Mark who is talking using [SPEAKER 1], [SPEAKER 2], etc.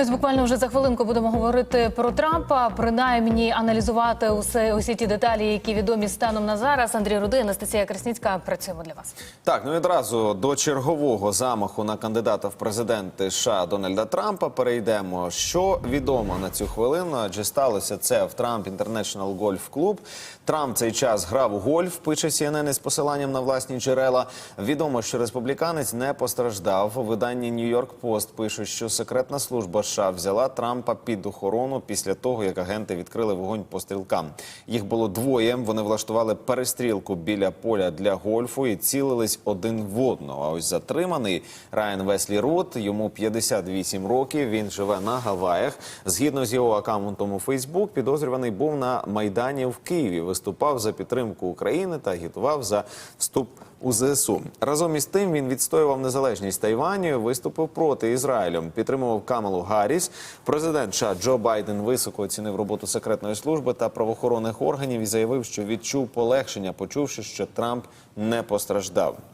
[SPEAKER 1] Ось буквально вже за хвилинку будемо говорити про Трампа, принаймні аналізувати усе усі ті деталі, які відомі станом на зараз. Андрій Рудий, Анастасія Красніцька. Працюємо для вас.
[SPEAKER 2] Так, ну і одразу до чергового замаху на кандидата в президенти США Дональда Трампа перейдемо. Що відомо на цю хвилину? Адже сталося це в Трамп International Golf Club. Трамп цей час грав у гольф. Пише CNN із посиланням на власні джерела. Відомо, що республіканець не постраждав. У виданні Нью-Йорк Пост пише, що секретна служба США взяла Трампа під охорону після того, як агенти відкрили вогонь по стрілкам. Їх було двоє. Вони влаштували перестрілку біля поля для гольфу і цілились один в одного. А ось затриманий Райан Веслі Рот, йому 58 років. Він живе на Гаваях. Згідно з його акаунтом у Фейсбук, підозрюваний був на майдані в Києві. Виступав за підтримку України та агітував за вступ у ЗСУ. Разом із тим він відстоював незалежність Тайваню, виступив проти Ізраїлю, підтримував Камалу Гарріс. Президент США Джо Байден високо оцінив роботу секретної служби та правоохоронних органів і заявив, що відчув полегшення, почувши, що Трамп не постраждав.